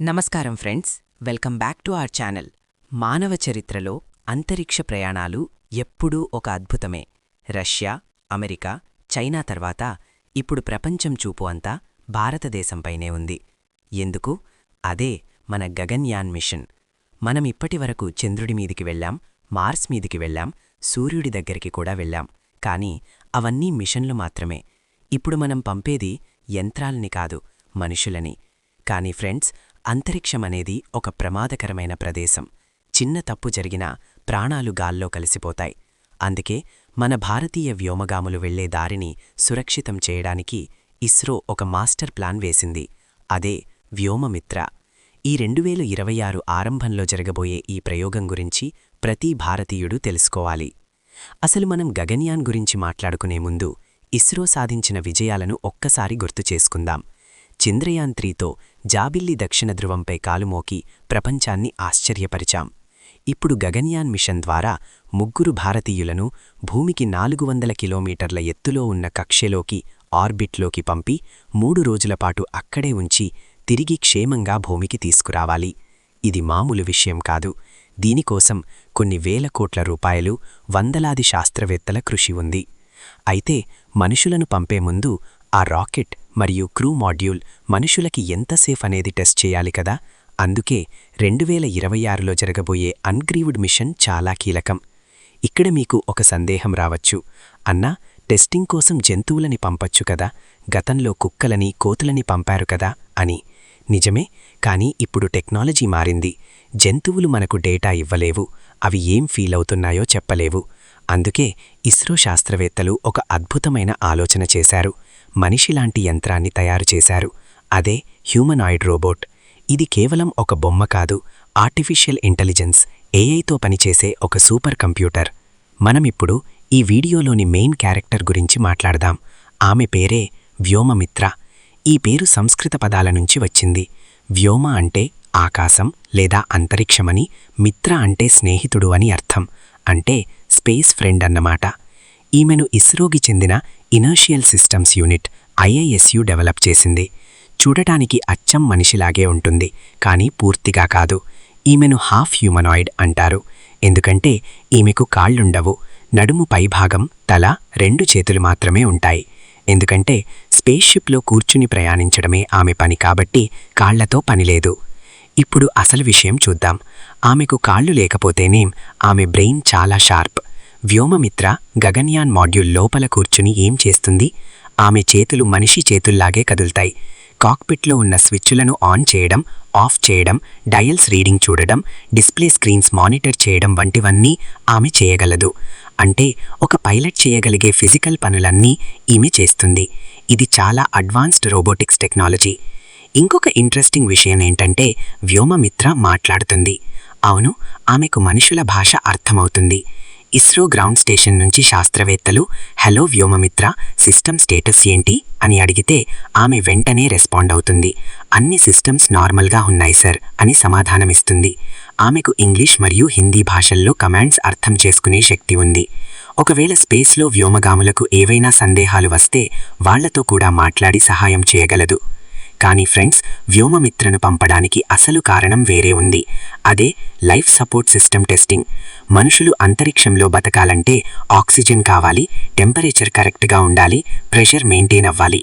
నమస్కారం friends. Welcome back to our channel. మానవ చరిత్రలో అంతరిక్ష ప్రయాణాలు ఎప్పుడూ ఒక అద్భుతమే. రష్యా అమెరికా చైనా తర్వాత ఇప్పుడు ప్రపంచం చూపు అంతా భారతదేశంపైనే ఉంది. ఎందుకు? అదే మన గగన్యాన్ మిషన్. మనం ఇప్పటివరకు చంద్రుడి మీదికి వెళ్ళాం మార్స్ మీదికి వెళ్ళాం సూర్యుడి దగ్గరికి కూడా వెళ్ళాం. కానీ అవన్నీ మిషన్లు మాత్రమే. ఇప్పుడు మనం పంపేది యంత్రాల్ని కాదు మనుషులని. కానీ ఫ్రెండ్స్ అంతరిక్షమనేది ఒక ప్రమాదకరమైన ప్రదేశం. చిన్న తప్పు జరిగినా ప్రాణాలు గాల్లో కలిసిపోతాయి. అందుకే మన భారతీయ వ్యోమగాములు వెళ్ళే దారిని సురక్షితం చేయడానికి ఇస్రో ఒక మాస్టర్ ప్లాన్ వేసింది. అదే వ్యోమమిత్ర. ఈ రెండువేలు ఇరవై ఆరు ఆరంభంలో జరగబోయే ఈ ప్రయోగం గురించి ప్రతి భారతీయుడు తెలుసుకోవాలి. అసలు మనం గగన్యాన్ గురించి మాట్లాడుకునే ముందు ఇస్రో సాధించిన విజయాలను ఒక్కసారి గుర్తు చేసుకుందాం. చంద్రయాన్ త్రీతో జాబిల్లి దక్షిణ ధృవంపై కాలుమోకి ప్రపంచాన్ని ఆశ్చర్యపరిచాం. ఇప్పుడు గగన్యాన్ మిషన్ ద్వారా ముగ్గురు భారతీయులను భూమికి నాలుగు వందల కిలోమీటర్ల ఎత్తులో ఉన్న కక్షలోకి ఆర్బిట్లోకి పంపి మూడు రోజుల పాటు అక్కడే ఉంచి తిరిగి క్షేమంగా భూమికి తీసుకురావాలి. ఇది మామూలు విషయం కాదు. దీనికోసం కొన్ని వేల కోట్ల రూపాయలు వందలాది శాస్త్రవేత్తల కృషి ఉంది. అయితే మనుషులను పంపే ముందు ఆ రాకెట్ మరియు క్రూ మాడ్యూల్ మనుషులకి ఎంత సేఫ్ అనేది టెస్ట్ చేయాలి కదా? అందుకే రెండు వేల ఇరవై ఆరులో జరగబోయే అన్గ్రీవుడ్ మిషన్ చాలా కీలకం. ఇక్కడ మీకు ఒక సందేహం రావచ్చు. అన్నా టెస్టింగ్ కోసం జంతువులని పంపొచ్చు కదా? గతంలో కుక్కలని కోతులని పంపారు కదా? అని. నిజమే కానీ ఇప్పుడు టెక్నాలజీ మారింది. జంతువులు మనకు డేటా ఇవ్వలేవు. అవి ఏం ఫీల్ అవుతున్నాయో చెప్పలేవు. అందుకే ఇస్రో శాస్త్రవేత్తలు ఒక అద్భుతమైన ఆలోచన చేశారు. మనిషిలాంటి యంత్రాన్ని తయారు చేశారు. అదే హ్యూమనాయిడ్ రోబోట్. ఇది కేవలం ఒక బొమ్మ కాదు ఆర్టిఫిషియల్ ఇంటెలిజెన్స్ ఏఐతో పనిచేసే ఒక సూపర్ కంప్యూటర్. మనమిప్పుడు ఈ వీడియోలోని మెయిన్ క్యారెక్టర్ గురించి మాట్లాడదాం. ఆమె పేరే వ్యోమమిత్ర. ఈ పేరు సంస్కృత పదాల నుంచి వచ్చింది. వ్యోమ అంటే ఆకాశం లేదా అంతరిక్షమని మిత్ర అంటే స్నేహితుడు అని అర్థం. అంటే స్పేస్ ఫ్రెండ్ అన్నమాట. ఈమెను ఇస్రోకి చెందిన inertial systems unit IISU develop చేసింది. చూడటానికి అచ్చం మనిషిలాగే ఉంటుంది కానీ పూర్తిగా కాదు. ఈమెను హాఫ్ హ్యూమనాయిడ్ అంటారు. ఎందుకంటే ఈమెకు కాళ్ళుండవు నడుము పైభాగం తల రెండు చేతులు మాత్రమే ఉంటాయి. ఎందుకంటే స్పేస్షిప్లో కూర్చుని ప్రయాణించడమే ఆమె పని కాబట్టి కాళ్ళతో పనిలేదు ఇప్పుడు అసలు విషయం చూద్దాం. ఆమెకు కాళ్ళు లేకపోతేనేం ఆమె బ్రెయిన్ చాలా షార్ప్. వ్యోమమిత్ర గగన్యాన్ మాడ్యూల్ లోపల కూర్చుని ఏం చేస్తుంది? ఆమె చేతులు మనిషి చేతుల్లాగే కదులుతాయి. కాక్పిట్లో ఉన్న స్విచ్లను ఆన్ చేయడం ఆఫ్ చేయడం డయల్స్ రీడింగ్ చూడడం డిస్ప్లే స్క్రీన్స్ మానిటర్ చేయడం వంటివన్నీ ఆమె చేయగలదు. అంటే ఒక పైలట్ చేయగలిగే ఫిజికల్ పనులన్నీ ఈమె చేస్తుంది. ఇది చాలా అడ్వాన్స్డ్ రోబోటిక్స్ టెక్నాలజీ. ఇంకొక ఇంట్రెస్టింగ్ విషయం ఏంటంటే వ్యోమమిత్ర మాట్లాడుతుంది. అవును ఆమెకు మనుషుల భాష అర్థమవుతుంది. ఇస్రో గ్రౌండ్ స్టేషన్ నుంచి శాస్త్రవేత్తలు హలో వ్యోమమిత్ర సిస్టమ్ స్టేటస్ ఏంటి? అని అడిగితే ఆమె వెంటనే రెస్పాండ్ అవుతుంది. అన్ని సిస్టమ్స్ నార్మల్గా ఉన్నాయి సార్ అని సమాధానమిస్తుంది. ఆమెకు ఇంగ్లీష్ మరియు హిందీ భాషల్లో కమాండ్స్ అర్థం చేసుకునే శక్తి ఉంది. ఒకవేళ స్పేస్లో వ్యోమగాములకు ఏవైనా సందేహాలు వస్తే వాళ్ళతో కూడా మాట్లాడి సహాయం చేయగలదు. కానీ ఫ్రెండ్స్ వ్యోమమిత్రను పంపడానికి అసలు కారణం వేరే ఉంది. అదే లైఫ్ సపోర్ట్ సిస్టమ్ టెస్టింగ్. మనుషులు అంతరిక్షంలో బతకాలంటే ఆక్సిజన్ కావాలి టెంపరేచర్ కరెక్ట్గా ఉండాలి ప్రెషర్ మెయింటైన్ అవ్వాలి.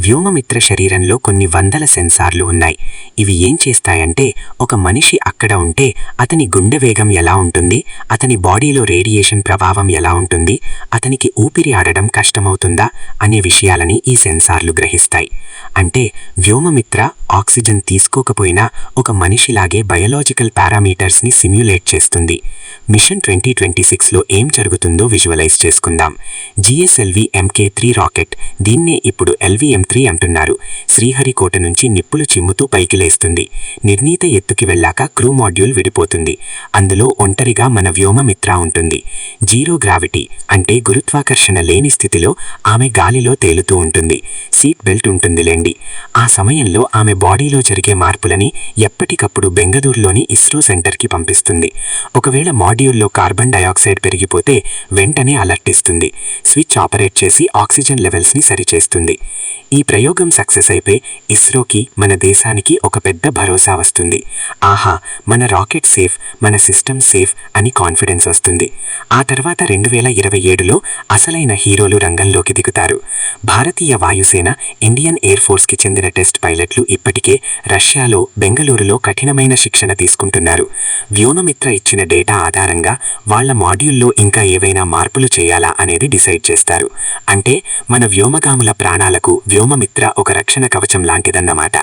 వ్యోమమిత్ర శరీరంలో కొన్ని వందల సెన్సార్లు ఉన్నాయి. ఇవి ఏం చేస్తాయంటే ఒక మనిషి అక్కడ ఉంటే అతని గుండె వేగం ఎలా ఉంటుంది అతని బాడీలో రేడియేషన్ ప్రభావం ఎలా ఉంటుంది అతనికి ఊపిరి ఆడడం కష్టమవుతుందా అనే విషయాలని ఈ సెన్సార్లు గ్రహిస్తాయి. అంటే వ్యోమమిత్ర ఆక్సిజన్ తీసుకోకపోయినా ఒక మనిషిలాగే బయోలాజికల్ పారామీటర్స్ని సిమ్యులేట్ చేస్తుంది. మిషన్ ట్వంటీ ట్వంటీ సిక్స్లో ఏం జరుగుతుందో విజువలైజ్ చేసుకుందాం. జిఎస్ఎల్వి ఎంకే త్రీ రాకెట్ దీన్నే ఇప్పుడు ఎల్విఎం త్రీ అంటున్నారు. శ్రీహరికోట నుంచి నిప్పులు చిమ్ముతూ పైకి లేస్తుంది. నిర్ణీత ఎత్తుకి వెళ్ళాక క్రూ మాడ్యూల్ విడిపోతుంది. అందులో ఒంటరిగా మన వ్యోమమిత్ర ఉంటుంది. జీరో గ్రావిటీ అంటే గురుత్వాకర్షణ లేని స్థితిలో ఆమె గాలిలో తేలుతూ ఉంటుంది. సీట్ బెల్ట్ ఉంటుందిలేండి. ఆ సమయంలో ఆమె బాడీలో జరిగే మార్పులని ఎప్పటికప్పుడు బెంగళూరులోని ఇస్రో సెంటర్కి పంపిస్తుంది. ఒకవేళ మాడ్యూల్లో కార్బన్ డయాక్సైడ్ పెరిగిపోతే వెంటనే అలర్ట్ ఇస్తుంది. స్విచ్ ఆపరేట్ చేసి ఆక్సిజన్ లెవెల్స్ని సరిచేస్తుంది. ఈ ప్రయోగం సక్సెస్ అయితే ఇస్రోకి మన దేశానికి ఒక పెద్ద భరోసా వస్తుంది. ఆహా మన రాకెట్ సేఫ్ మన సిస్టమ్ సేఫ్ అని కాన్ఫిడెన్స్ వస్తుంది. ఆ తర్వాత రెండు వేల ఇరవై ఏడులో అసలైన హీరోలు రంగంలోకి దిగుతారు. భారతీయ వాయుసేన ఇండియన్ ఎయిర్ ఫోర్స్కి చెందిన టెస్ట్ పైలట్లు ఇప్పటికే రష్యాలో బెంగళూరులో కఠినమైన శిక్షణ తీసుకుంటున్నారు. వ్యోమమిత్ర ఇచ్చిన డేటా ఆధారంగా వాళ్ళ మాడ్యూల్లో ఇంకా ఏవైనా మార్పులు చేయాలా అనేది డిసైడ్ చేస్తారు. అంటే మన వ్యోమగాముల ప్రాణాలకు వ్యోమమిత్ర ఒక రక్షణ కవచం లాంటిదన్నమాట.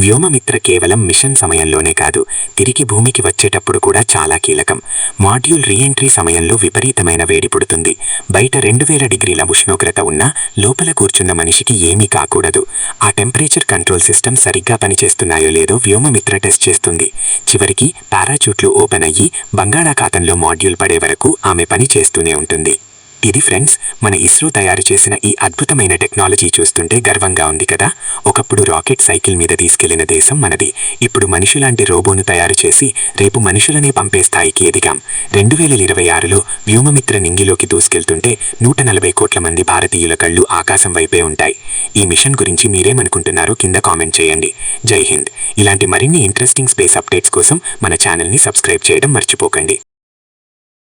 వ్యోమమిత్ర కేవలం మిషన్ సమయంలోనే కాదు తిరిగి భూమికి వచ్చేటప్పుడు కూడా చాలా కీలకం. మాడ్యూల్ రీఎంట్రీ సమయంలో విపరీతమైన వేడి పుడుతుంది. బయట రెండు వేల డిగ్రీల ఉష్ణోగ్రత ఉన్నా లోపల కూర్చున్న మనిషికి ఏమీ కాకూడదు. ఆ టెంపరేచర్ కంట్రోల్ సిస్టమ్ సరిగ్గా పనిచేస్తున్నాయో లేదో వ్యోమమిత్ర టెస్ట్ చేస్తుంది. చివరికి పారాచూట్లు ఓపెన్ అయ్యి బంగాళాఖాతంలో మాడ్యూల్ పడే వరకు ఆమె పని చేస్తూనే ఉంటుంది. ఇది ఫ్రెండ్స్ మన ఇస్రో తయారు చేసిన ఈ అద్భుతమైన టెక్నాలజీ చూస్తుంటే గర్వంగా ఉంది కదా? ఒకప్పుడు రాకెట్ సైకిల్ మీద తీసుకెళ్ళిన దేశం మనది. ఇప్పుడు మనుషులాంటి రోబోను తయారు చేసి రేపు మనుషులనే పంపే స్థాయికి ఎదిగాం. రెండు వేల ఇరవై ఆరులో వ్యూమమిత్ర నింగిలోకి దూసుకెళ్తుంటే నూట నలభై కోట్ల మంది భారతీయుల కళ్ళు ఆకాశం వైపే ఉంటాయి. ఈ మిషన్ గురించి మీరేమనుకుంటున్నారో కింద కామెంట్ చేయండి. జై హింద్. ఇలాంటి మరిన్ని ఇంట్రెస్టింగ్ స్పేస్ అప్డేట్స్ కోసం మన ఛానల్ని సబ్స్క్రైబ్ చేయడం మర్చిపోకండి.